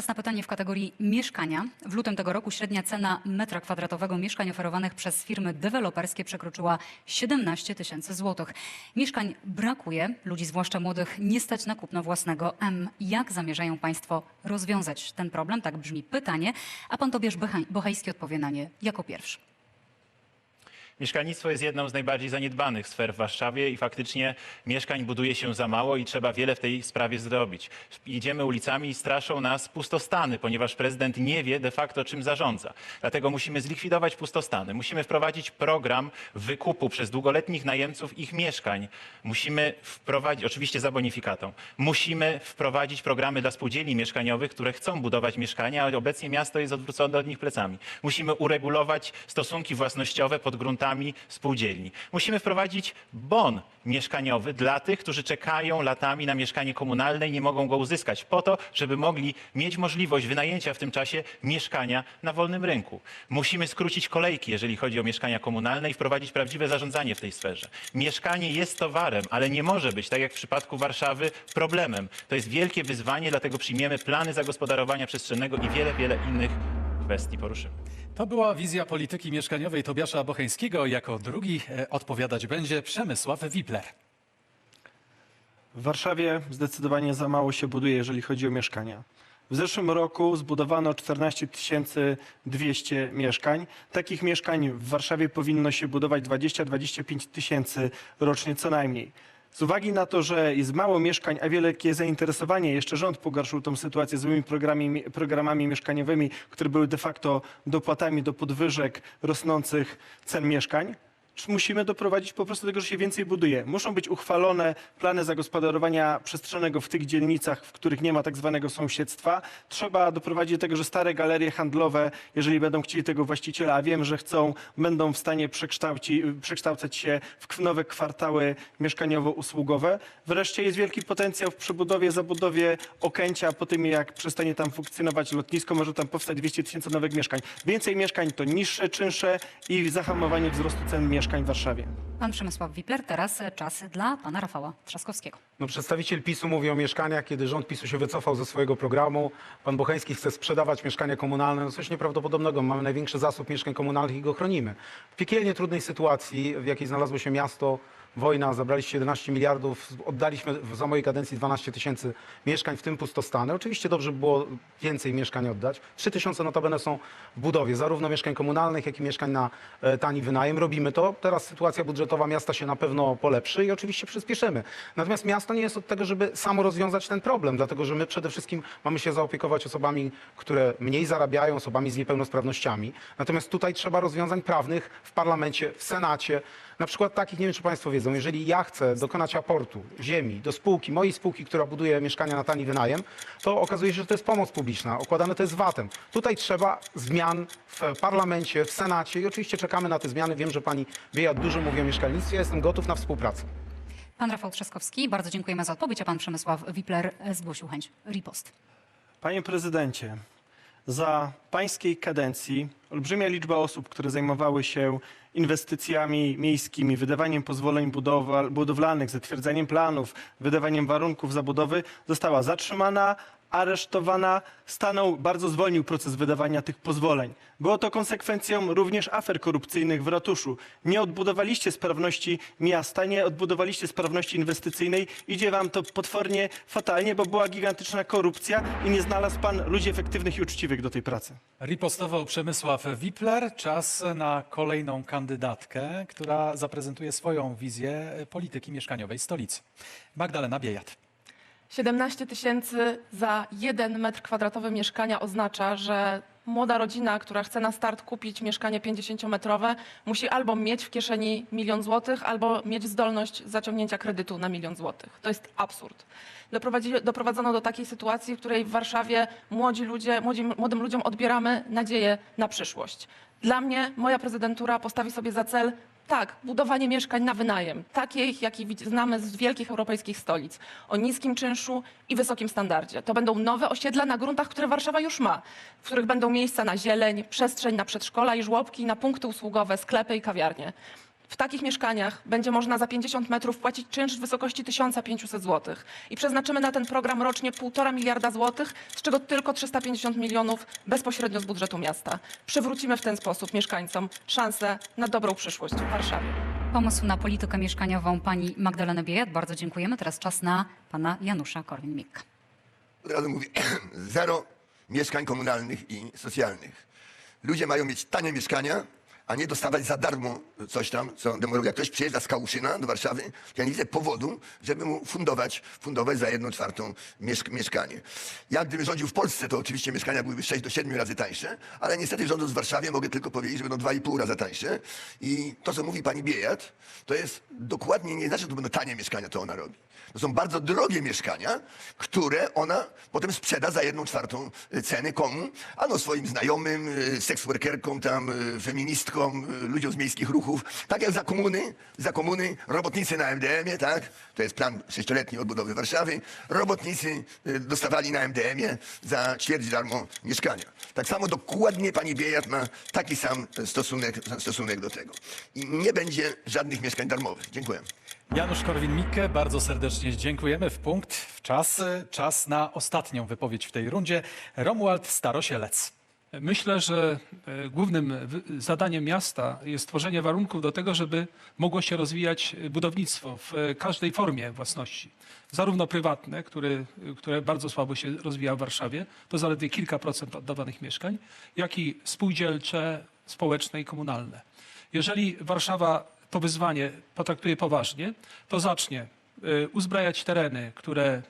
Czas na pytanie w kategorii mieszkania. W lutym tego roku średnia cena metra kwadratowego mieszkań oferowanych przez firmy deweloperskie przekroczyła 17 tysięcy złotych. Mieszkań brakuje, ludzi zwłaszcza młodych nie stać na kupno własnego M. Jak zamierzają Państwo rozwiązać ten problem? Tak brzmi pytanie, a Pan Tobiasz Bochajski odpowie na nie jako pierwszy. Mieszkalnictwo jest jedną z najbardziej zaniedbanych sfer w Warszawie i faktycznie mieszkań buduje się za mało i trzeba wiele w tej sprawie zrobić. Idziemy ulicami i straszą nas pustostany, ponieważ prezydent nie wie de facto czym zarządza. Dlatego musimy zlikwidować pustostany. Musimy wprowadzić program wykupu przez długoletnich najemców ich mieszkań. Musimy wprowadzić, oczywiście za bonifikatą, musimy wprowadzić programy dla spółdzielni mieszkaniowych, które chcą budować mieszkania, ale obecnie miasto jest odwrócone od nich plecami. Musimy uregulować stosunki własnościowe pod gruntami spółdzielni. Musimy wprowadzić bon mieszkaniowy dla tych, którzy czekają latami na mieszkanie komunalne i nie mogą go uzyskać, po to, żeby mogli mieć możliwość wynajęcia w tym czasie mieszkania na wolnym rynku. Musimy skrócić kolejki, jeżeli chodzi o mieszkania komunalne i wprowadzić prawdziwe zarządzanie w tej sferze. Mieszkanie jest towarem, ale nie może być, tak jak w przypadku Warszawy, problemem. To jest wielkie wyzwanie, dlatego przyjmiemy plany zagospodarowania przestrzennego i wiele, wiele innych kwestii poruszymy. To była wizja polityki mieszkaniowej Tobiasza Bocheńskiego. Jako drugi e, odpowiadać będzie Przemysław Wipler. W Warszawie zdecydowanie za mało się buduje, jeżeli chodzi o mieszkania. W zeszłym roku zbudowano 14 200 mieszkań. Takich mieszkań w Warszawie powinno się budować 20-25 tysięcy rocznie co najmniej. Z uwagi na to, że jest mało mieszkań, a wielkie zainteresowanie, jeszcze rząd pogarszył tą sytuację złymi programami, programami mieszkaniowymi, które były de facto dopłatami do podwyżek rosnących cen mieszkań, musimy doprowadzić po prostu do tego, że się więcej buduje. Muszą być uchwalone plany zagospodarowania przestrzennego w tych dzielnicach, w których nie ma tak zwanego sąsiedztwa. Trzeba doprowadzić do tego, że stare galerie handlowe, jeżeli będą chcieli tego właściciela, a wiem, że chcą, będą w stanie przekształcać się w nowe kwartały mieszkaniowo-usługowe. Wreszcie jest wielki potencjał w przebudowie, zabudowie Okęcia. Po tym, jak przestanie tam funkcjonować lotnisko, może tam powstać 200 tysięcy nowych mieszkań. Więcej mieszkań to niższe czynsze i zahamowanie wzrostu cen mieszkań w Warszawie. Pan Przemysław Wipler, teraz czas dla Pana Rafała Trzaskowskiego. No, przedstawiciel PiSu mówi o mieszkaniach, kiedy rząd PiSu się wycofał ze swojego programu. Pan Bocheński chce sprzedawać mieszkania komunalne. No coś nieprawdopodobnego. Mamy największy zasób mieszkań komunalnych i go chronimy. W piekielnie trudnej sytuacji, w jakiej znalazło się miasto, wojna, zabraliście 11 miliardów, oddaliśmy za mojej kadencji 12 tysięcy mieszkań, w tym pustostany. Oczywiście dobrze by było więcej mieszkań oddać. 3 tysiące notabene są w budowie, zarówno mieszkań komunalnych, jak i mieszkań na e, tani wynajem. Robimy to. Teraz sytuacja budżetowa miasta się na pewno polepszy i oczywiście przyspieszymy. Natomiast miasto nie jest od tego, żeby samo rozwiązać ten problem, dlatego że my przede wszystkim mamy się zaopiekować osobami, które mniej zarabiają, osobami z niepełnosprawnościami. Natomiast tutaj trzeba rozwiązań prawnych w parlamencie, w Senacie. Na przykład takich, nie wiem czy Państwo wiedzą, jeżeli ja chcę dokonać aportu ziemi do spółki, mojej spółki, która buduje mieszkania na tani wynajem, to okazuje się, że to jest pomoc publiczna, okładane to jest VAT-em. Tutaj trzeba zmian w parlamencie, w Senacie i oczywiście czekamy na te zmiany. Wiem, że Pani Biejat dużo mówi o mieszkalnictwie, ja jestem gotów na współpracę. Pan Rafał Trzaskowski, bardzo dziękujemy za odpowiedź, a Pan Przemysław Wipler zgłosił chęć ripost. Panie prezydencie, za pańskiej kadencji olbrzymia liczba osób, które zajmowały się inwestycjami miejskimi, wydawaniem pozwoleń budowlanych, zatwierdzeniem planów, wydawaniem warunków zabudowy, została zatrzymana, aresztowana, stanął, bardzo zwolnił proces wydawania tych pozwoleń. Było to konsekwencją również afer korupcyjnych w ratuszu. Nie odbudowaliście sprawności miasta, nie odbudowaliście sprawności inwestycyjnej. Idzie wam to potwornie fatalnie, bo była gigantyczna korupcja i nie znalazł pan ludzi efektywnych i uczciwych do tej pracy. Ripostował Przemysław Wipler. Czas na kolejną kandydatkę, która zaprezentuje swoją wizję polityki mieszkaniowej stolicy. Magdalena Biejat. 17 tysięcy za jeden metr kwadratowy mieszkania oznacza, że młoda rodzina, która chce na start kupić mieszkanie 50-metrowe, musi albo mieć w kieszeni milion złotych, albo mieć zdolność zaciągnięcia kredytu na milion złotych. To jest absurd. Doprowadzono do takiej sytuacji, w której w Warszawie młodzi ludzie, młodzi, młodym ludziom odbieramy nadzieję na przyszłość. Dla mnie moja prezydentura postawi sobie za cel tak, budowanie mieszkań na wynajem, takich, jaki widz- znamy z wielkich europejskich stolic, o niskim czynszu i wysokim standardzie. To będą nowe osiedla na gruntach, które Warszawa już ma, w których będą miejsca na zieleń, przestrzeń na przedszkola i żłobki, na punkty usługowe, sklepy i kawiarnie. W takich mieszkaniach będzie można za 50 metrów płacić czynsz w wysokości 1500 zł. I przeznaczymy na ten program rocznie 1,5 miliarda złotych, z czego tylko 350 milionów bezpośrednio z budżetu miasta. Przywrócimy w ten sposób mieszkańcom szansę na dobrą przyszłość w Warszawie. Pomysł na politykę mieszkaniową pani Magdaleny Biejat. Bardzo dziękujemy. Teraz czas na pana Janusza Korwin-Mikke. Od razu mówię, zero mieszkań komunalnych i socjalnych. Ludzie mają mieć tanie mieszkania, a nie dostawać za darmo coś tam, co demoluje. Jak ktoś przyjeżdża z Kałuszyna do Warszawy, ja nie widzę powodu, żeby mu fundować, fundować za jedną czwartą mieszk- mieszkanie. Ja gdybym rządził w Polsce, to oczywiście mieszkania byłyby 6 do 7 razy tańsze, ale niestety rządząc w Warszawie mogę tylko powiedzieć, że będą 2,5 razy tańsze. I to, co mówi pani Biejat, to jest dokładnie, nie znaczy, że to będą tanie mieszkania, to ona robi. To są bardzo drogie mieszkania, które ona potem sprzeda za jedną czwartą y, ceny komu? Ano swoim znajomym, y, seksworkerkom tam, y, feministkom, y, ludziom z miejskich ruchów. Tak jak za komuny, za komuny robotnicy na MDM-ie, tak? To jest plan sześcioletniej odbudowy Warszawy. Robotnicy y, dostawali na MDM-ie za ćwierć darmo mieszkania. Tak samo dokładnie pani Biejat ma taki sam stosunek, stosunek do tego. I nie będzie żadnych mieszkań darmowych. Dziękuję. Janusz Korwin-Mikke, bardzo serdecznie dziękujemy. W punkt, w czas, czas na ostatnią wypowiedź w tej rundzie. Romuald Starosielec. Myślę, że e, głównym zadaniem miasta jest tworzenie warunków do tego, żeby mogło się rozwijać budownictwo w e, każdej formie własności. Zarówno prywatne, które, które bardzo słabo się rozwija w Warszawie, to zaledwie kilka procent oddawanych mieszkań, jak i spółdzielcze, społeczne i komunalne. Jeżeli Warszawa to wyzwanie potraktuje poważnie, to zacznie e, uzbrajać tereny, które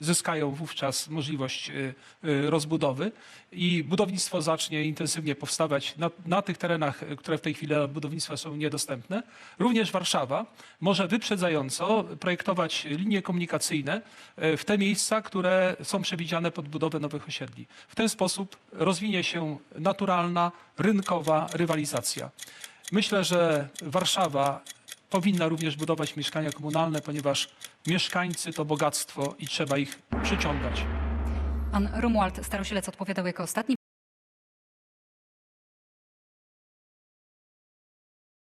zyskają wówczas możliwość y, y, rozbudowy i budownictwo zacznie intensywnie powstawać na, na tych terenach, y, które w tej chwili budownictwa są niedostępne. Również Warszawa może wyprzedzająco projektować linie komunikacyjne w te miejsca, które są przewidziane pod budowę nowych osiedli. W ten sposób rozwinie się naturalna, rynkowa rywalizacja. Myślę, że Warszawa powinna również budować mieszkania komunalne, ponieważ mieszkańcy to bogactwo i trzeba ich przyciągać. Pan Romuald Starosielec odpowiadał jako ostatni.